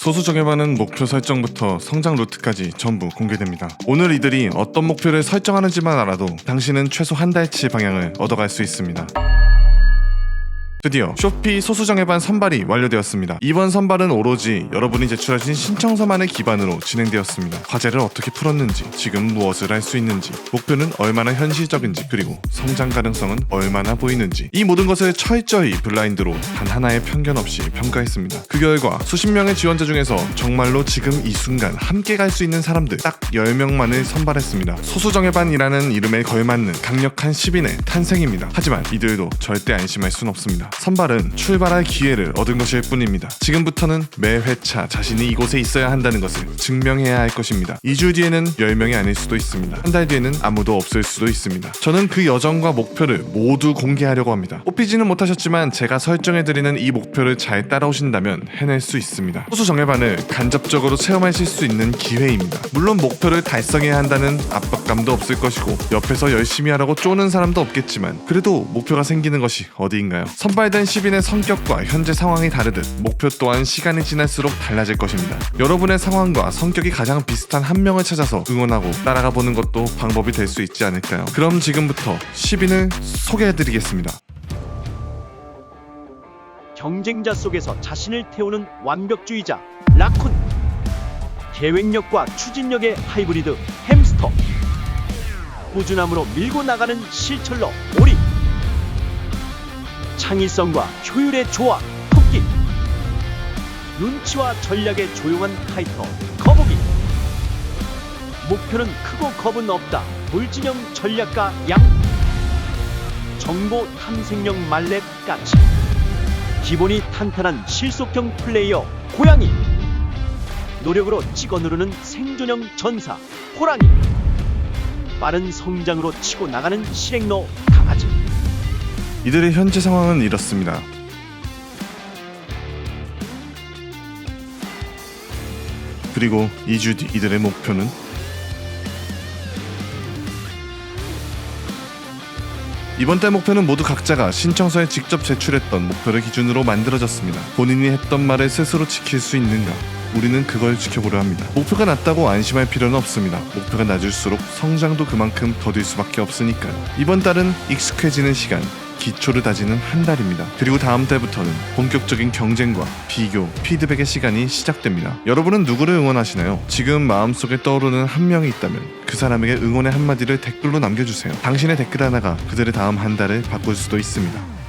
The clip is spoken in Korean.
소수 정해반은 목표 설정부터 성장 루트까지 전부 공개됩니다. 오늘 이들이 어떤 목표를 설정하는지만 알아도 당신은 최소 한 달치 방향을 얻어갈 수 있습니다. 드디어 쇼피 소수 정해반 선발이 완료되었습니다. 이번 선발은 오로지 여러분이 제출하신 신청서만을 기반으로 진행되었습니다. 과제를 어떻게 풀었는지, 지금 무엇을 할 수 있는지, 목표는 얼마나 현실적인지, 그리고 성장 가능성은 얼마나 보이는지 이 모든 것을 철저히 블라인드로 단 하나의 편견 없이 평가했습니다. 그 결과 수십 명의 지원자 중에서 정말로 지금 이 순간 함께 갈 수 있는 사람들 딱 10명만을 선발했습니다. 소수 정해반이라는 이름에 걸맞는 강력한 10인의 탄생입니다. 하지만 이들도 절대 안심할 순 없습니다. 선발은 출발할 기회를 얻은 것일 뿐입니다. 지금부터는 매 회차 자신이 이곳에 있어야 한다는 것을 증명해야 할 것입니다. 2주 뒤에는 10명이 아닐 수도 있습니다. 한 달 뒤에는 아무도 없을 수도 있습니다. 저는 그 여정과 목표를 모두 공개하려고 합니다. 뽑히지는 못하셨지만 제가 설정해드리는 이 목표를 잘 따라오신다면 해낼 수 있습니다. 소수 정해반을 간접적으로 체험하실 수 있는 기회입니다. 물론 목표를 달성해야 한다는 압박감도 없을 것이고 옆에서 열심히 하라고 쪼는 사람도 없겠지만 그래도 목표가 생기는 것이 어디인가요? 선발 된 10인의 성격과 현재 상황이 다르듯 목표 또한 시간이 지날수록 달라질 것입니다. 여러분의 상황과 성격이 가장 비슷한 한 명을 찾아서 응원하고 따라가 보는 것도 방법이 될 수 있지 않을까요? 그럼 지금부터 10인을 소개해드리겠습니다. 경쟁자 속에서 자신을 태우는 완벽주의자 라쿤 계획력과 추진력의 하이브리드 햄스터 꾸준함으로 밀고 나가는 실철러 오리 창의성과 효율의 조화 토끼. 눈치와 전략의 조용한 파이터 거북이. 목표는 크고 겁은 없다. 돌진형 전략가 양. 정보 탐색형 말렙 까치. 기본이 탄탄한 실속형 플레이어 고양이. 노력으로 찍어 누르는 생존형 전사 호랑이. 빠른 성장으로 치고 나가는 실행로 이들의 현재 상황은 이렇습니다. 그리고 2주 뒤 이들의 목표는 이번 달 목표는 모두 각자가 신청서에 직접 제출했던 목표를 기준으로 만들어졌습니다. 본인이 했던 말을 스스로 지킬 수 있는가? 우리는 그걸 지켜보려 합니다. 목표가 낮다고 안심할 필요는 없습니다. 목표가 낮을수록 성장도 그만큼 더딜 수밖에 없으니까요. 이번 달은 익숙해지는 시간, 기초를 다지는 한 달입니다. 그리고 다음 달부터는 본격적인 경쟁과 비교, 피드백의 시간이 시작됩니다. 여러분은 누구를 응원하시나요? 지금 마음속에 떠오르는 한 명이 있다면 그 사람에게 응원의 한마디를 댓글로 남겨주세요. 당신의 댓글 하나가 그들의 다음 한 달을 바꿀 수도 있습니다.